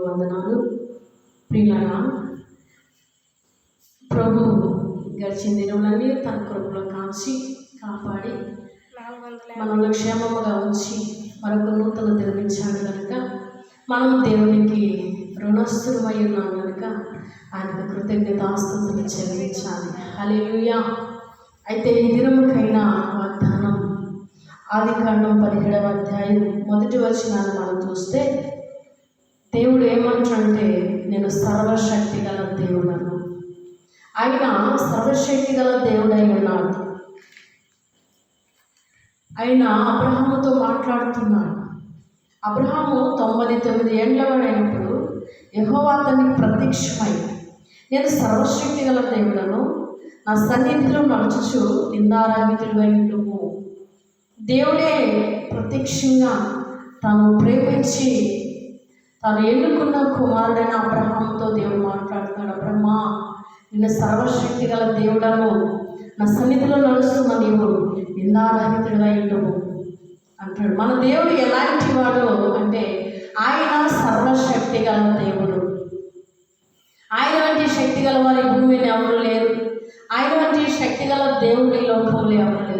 వందనాలు. ప్రియులనా ప్రభు గడిచిన దినములన్నీ తన కృపలో కాచి కాపాడి మనల్ని క్షేమముగా ఉంచి మరొక నూతన దినమించాడు కనుక మనం దేవునికి రుణస్థులమై ఉన్నాం కనుక ఆయనకు కృతజ్ఞతాస్తుతులు చెల్లించాలి. హల్లెలూయా. అయితే ఈ దినముకైనా వాగ్దానం ఆది కాండం పదిహేడవ అధ్యాయం మొదటి వచనాన్ని మనం చూస్తే దేవుడు నేను సర్వశక్తి గల దేవుడను. ఆయన సర్వశక్తి గల దేవుడై ఉన్నాడు. ఆయన అబ్రహాముతో మాట్లాడుతున్నాడు. అబ్రహాము తొంభై తొమ్మిది ఏళ్ళవాడైనప్పుడు యహోవా అతనికి ప్రత్యక్షమై నేను సర్వశక్తి గల దేవుడను నా సన్నిధిలో నడుచుచు నిందారాగితులు నువ్వు దేవుడే ప్రత్యక్షంగా తాను ప్రేమించి తాను ఎన్నుకున్న కుమారుడైన అబ్రహాంతో దేవుడు మాట్లాడుతున్నాడు. అబ్రహ్మా నిన్న సర్వశక్తి గల దేవుడను నా సన్నిధిలో నడుస్తున్న నీవు నిందారహితుడిగా ఉండవు అంటాడు. మన దేవుడు ఎలాంటి వాడు అంటే ఆయన సర్వశక్తి గల దేవుడు. ఆయన వంటి శక్తి గల వారి భూమిని ఎవరు లేరు? ఆయన వంటి శక్తి గల దేవుడి లోకంలో ఎవరు లేరు?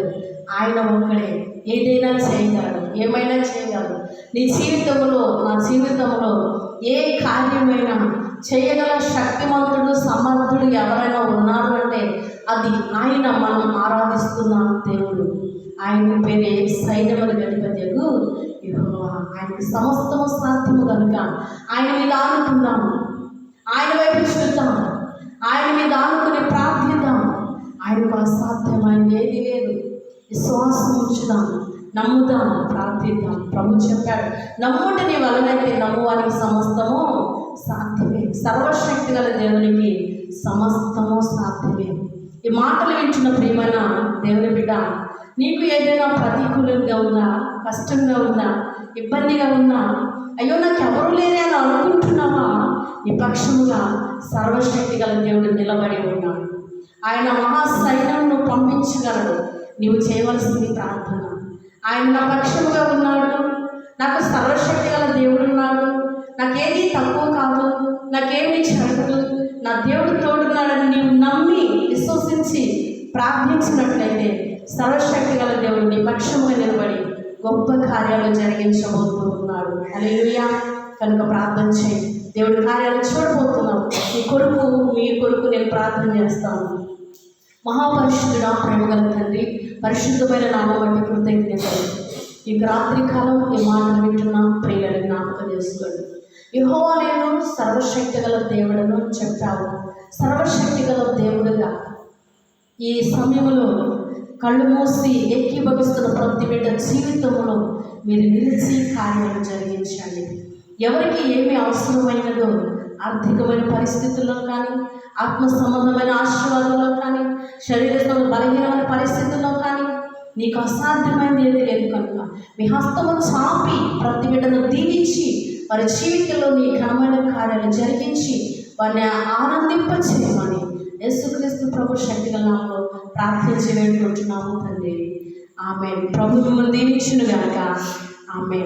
ఆయన ఒక్కడే ఏదైనా చేయగలడు ఏమైనా చేయగలడు నీ జీవితంలో నా జీవితంలో ఏ కార్యమైనా చేయగల శక్తిమంతుడు సమర్థుడు ఎవరైనా ఉన్నారు అంటే అది ఆయన మనం ఆరాధిస్తున్న దేవుడు. ఆయన పేరే సైన్యములు గడిప యెహోవా. ఆయనకి సమస్తము సాధ్యము కనుక ఆయన మీద ఆనుకుందాము. ఆయన వైపు చూద్దాం ఆయన మీద ఆనుకుని ప్రార్థిద్దాం ఆయనకు అసాధ్యమైనది ఏది లేదు. విశ్వాసం ఉంచుదాం నమ్ముదాం ప్రార్థిద్దాం ప్రభు చెప్పాడు నమ్ముట నీ వలనైతే నమ్మువానికి సమస్తము సాధ్యమే. సర్వశక్తి గల దేవునికి సమస్తము సాధ్యమే. ఈ మాటలు వింటున్న ప్రియమైన దేవుని బిడ్డ నీకు ఏదైనా ప్రతికూలంగా ఉందా కష్టంగా ఉందా ఇబ్బందిగా ఉందా? అయ్యో నాకు ఎవరు లేరే అని అనుకుంటున్నావా? నిపక్షముగా సర్వశక్తి గల దేవుడు నిలబడి ఉన్నాడు. ఆయన మహాసైన్యంను పంపించగలడు. నీవు చేయవలసింది ప్రార్థన. ఆయన నా పక్షముగా ఉన్నాడు. నాకు సర్వశక్తి గల దేవుడు ఉన్నాడు. నాకేది తక్కువ కాదు. నాకేమీ చెడదు. నా దేవుడు తోడున్నాడని నీవు నమ్మి విశ్వసించి ప్రార్థించినట్లయితే సర్వశక్తి గల దేవుడు నీ పక్షముగా నిలబడి గొప్ప కార్యాలు జరిగించబోతున్నాడు. అలెలుయా కనుక ప్రార్థన చేయి. దేవుడి కార్యాలు చూడబోతున్నాం. నీ కొడుకు మీ కొడుకు నేను ప్రార్థన చేస్తాను. మహాపరిశుద్ధుడా ప్రేమగల తండ్రి పరిశుద్ధమైన నామం బట్టి కృతజ్ఞతలు. ఈ రాత్రికాలం ఈ మాటలు వింటున్న ప్రియులను జ్ఞాపకం చేసుకోండి. యెహోవా సర్వశక్తి గల దేవుడను చెప్పావు సర్వశక్తి గల దేవుడుగా. ఈ సమయంలో కళ్ళు మూసి ఎక్కిభవిస్తున్న ప్రతి బిడ్డ జీవితంలో మీరు నిలిచి కార్యాలు జరిగించండి. ఎవరికి ఏమి అవసరమైనదో ఆర్థికమైన పరిస్థితుల్లో కానీ ఆత్మ సంబంధమైన ఆశీర్వాదంలో కానీ శరీర బలహీనమైన పరిస్థితుల్లో కానీ నీకు అసాధ్యమైనది ఏది లేదు కనుక. మీ హస్తము చాపి ప్రతి బిడ్డను దీవించి వారి జీవితంలో నీ ఘనమైన కార్యాలు జరిగించి వారిని ఆనందింపచేయమని యేసుక్రీస్తు ప్రభు శక్తి నామంలో ప్రార్థించి వేడుకుంటున్నాము తండ్రి. ఆమె ప్రభు మిమ్మల్ని దీవించును గనక. ఆమె